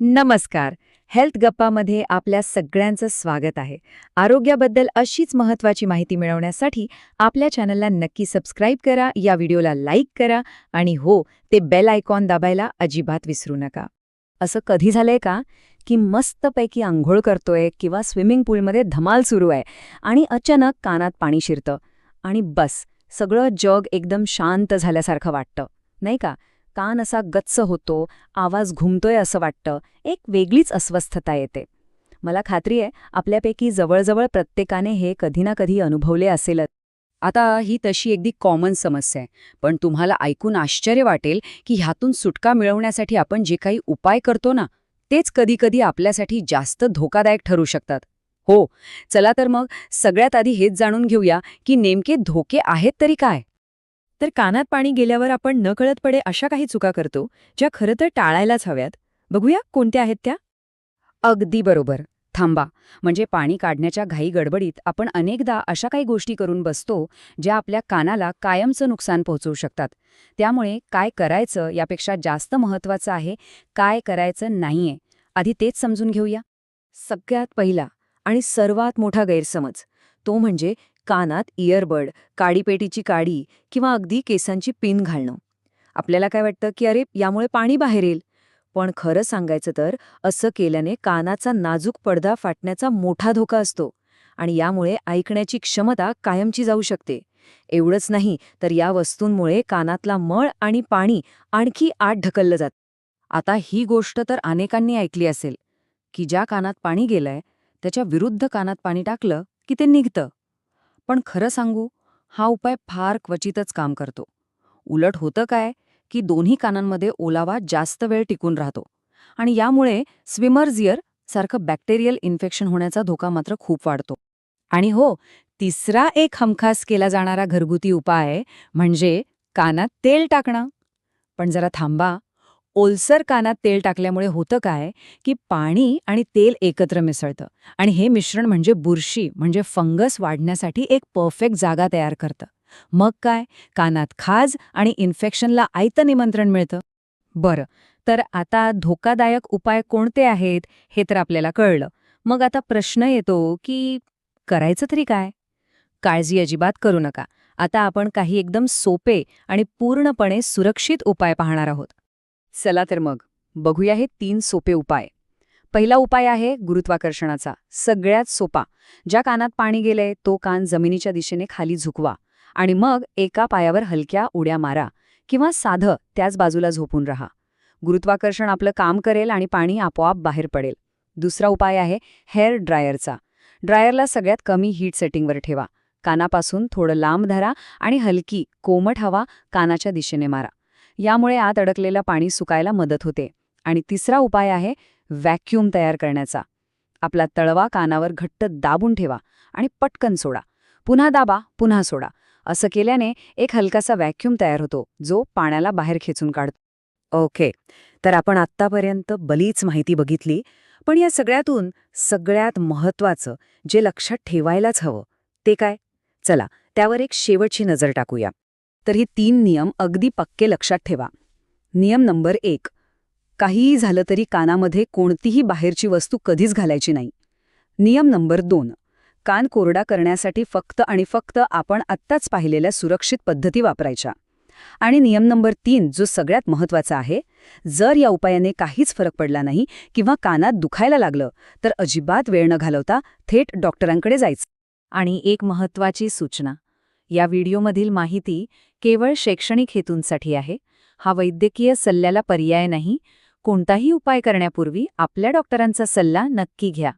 नमस्कार. हेल्थ गप्पामध्ये आपल्या सगळ्यांचं स्वागत आहे. आरोग्याबद्दल अशीच महत्त्वाची माहिती मिळवण्यासाठी आपल्या चॅनलला नक्की सबस्क्राईब करा या व्हिडिओला लाईक करा आणि हो ते बेल आयकॉन दाबायला अजिबात विसरू नका. असं कधी झालंय का? की मस्तपैकी आंघोळ करतोय किंवा स्विमिंग पूलमध्ये धमाल सुरू आहे आणि अचानक कानात पाणी शिरतं आणि बस सगळं जग एकदम शांत झाल्यासारखं वाटतं. नाही का? कान असा गच्च होतो आवाज घुमतोय असं वाटतं एक वेगळीच अस्वस्थता येते. मला खात्री आहे आपल्यापैकी जवळजवळ प्रत्येकाने हे कधी ना कधी अनुभवले असेलच. आता ही तशी अगदी कॉमन समस्या आहे पण तुम्हाला ऐकून आश्चर्य वाटेल की ह्यातून सुटका मिळवण्यासाठी आपण जे काही उपाय करतो ना तेच कधीकधी आपल्यासाठी जास्त धोकादायक ठरू शकतात. हो चला तर मग सगळ्यात आधी हेच जाणून घेऊया की नेमके धोके आहेत तरी काय? तर कानात पाणी गेल्यावर आपण नकळतपणे अशा काही चुका करतो ज्या खरं तर टाळायलाच हव्यात. बघूया कोणत्या आहेत त्या. अगदी बरोबर. थांबा. म्हणजे पाणी काढण्याच्या घाई गडबडीत आपण अनेकदा अशा काही गोष्टी करून बसतो ज्या आपल्या कानाला कायमचं नुकसान पोहोचवू शकतात. त्यामुळे काय करायचं यापेक्षा जास्त महत्वाचं आहे काय करायचं नाहीये. आधी तेच समजून घेऊया. सगळ्यात पहिला आणि सर्वात मोठा गैरसमज. तो म्हणजे कानात इयरबड काडीपेटीची काडी किंवा अगदी केसांची पिन घालणं. आपल्याला काय वाटतं की अरे यामुळे पाणी बाहेर येईल? पण खरं सांगायचं तर असं केल्याने कानाचा नाजूक पडदा फाटण्याचा मोठा धोका असतो आणि यामुळे ऐकण्याची क्षमता कायमची जाऊ शकते. एवढंच नाही तर या वस्तूंमुळे कानातला मळ आणि पाणी आणखी आत ढकललं जात. आता ही गोष्ट तर अनेकांनी ऐकली असेल की ज्या कानात पाणी गेलंय त्याच्या विरुद्ध कानात पाणी टाकलं की ते निघतं. पण खरं सांगू हा उपाय फार क्वचितच काम करतो. उलट होतं काय की दोन्ही कानांमध्ये ओलावा जास्त वेळ टिकून राहतो. आणि यामुळे स्विमर्झियर सारखं बॅक्टेरियल इन्फेक्शन होण्याचा धोका मात्र खूप वाढतो. आणि हो तिसरा एक हमखास केला जाणारा घरगुती उपाय म्हणजे कानात तेल टाकणं. पण जरा थांबा. ओलसर कानात तेल टाकल्यामुळे होतं काय? की पाणी आणि तेल एकत्र मिसळतं. आणि हे मिश्रण म्हणजे बुरशी म्हणजे फंगस वाढण्यासाठी एक परफेक्ट जागा तयार करतं. मग काय? कानात खाज आणि इन्फेक्शनला आयतं निमंत्रण मिळतं. बरं तर आता धोकादायक उपाय कोणते आहेत हे तर आपल्याला कळलं. मग आता प्रश्न येतो की करायचं तरी काय? काळजी अजिबात करू नका. आता आपण काही एकदम सोपे आणि पूर्णपणे सुरक्षित उपाय पाहणार आहोत. चला तर मग बघूया हे तीन सोपे उपाय. पहिला उपाय आहे गुरुत्वाकर्षणाचा सगळ्यात सोपा. ज्या कानात पाणी गेलंय तो कान जमिनीच्या दिशेने खाली झुकवा आणि मग एका पायावर हलक्या उड्या मारा किंवा साधं त्याच बाजूला झोपून राहा. गुरुत्वाकर्षण आपलं काम करेल आणि पाणी आपोआप बाहेर पडेल. दुसरा उपाय आहे हेअर ड्रायरचा. ड्रायरला सगळ्यात कमी हीट सेटिंगवर ठेवा. कानापासून थोडं लांब धरा आणि हलकी कोमट हवा कानाच्या दिशेने मारा. यामुळे आत अडकलेलं पाणी सुकायला मदत होते. आणि तिसरा उपाय आहे व्हॅक्यूम तयार करण्याचा. आपला तळवा कानावर घट्ट दाबून ठेवा आणि पटकन सोडा. पुन्हा दाबा पुन्हा सोडा. असं केल्याने एक हलकासा व्हॅक्यूम तयार होतो जो पाण्याला बाहेर खेचून काढतो. ओके. तर आपण आत्तापर्यंत बलीच माहिती बघितली पण या सगळ्यातून सगळ्यात महत्वाचं जे लक्षात ठेवायलाच हवं ते काय? चला त्यावर एक शेवटची नजर टाकूया. तर हे तीन नियम अगदी पक्के लक्षात ठेवा. नियम नंबर एक काहीही झालं तरी कानामध्ये कोणतीही बाहेरची वस्तू कधीच घालायची नाही. नियम नंबर दोन कान कोरडा करण्यासाठी फक्त आणि फक्त आपण आत्ताच पाहिलेल्या सुरक्षित पद्धती वापरायच्या. आणि नियम नंबर तीन जो सगळ्यात महत्त्वाचा आहे जर या उपायाने काहीच फरक पडला नाही किंवा कानात दुखायला लागलं तर अजिबात वेळ न घालवता थेट डॉक्टरांकडे जायचं. आणि एक महत्वाची सूचना या व्हिडिओमधील माहिती केवळ शैक्षणिक हेतूंसाठी आहे. हा वैद्यकीय सल्ल्याला पर्याय नाही. कोणताही उपाय करण्यापूर्वी आपल्या डॉक्टरांचा सल्ला नक्की घ्या.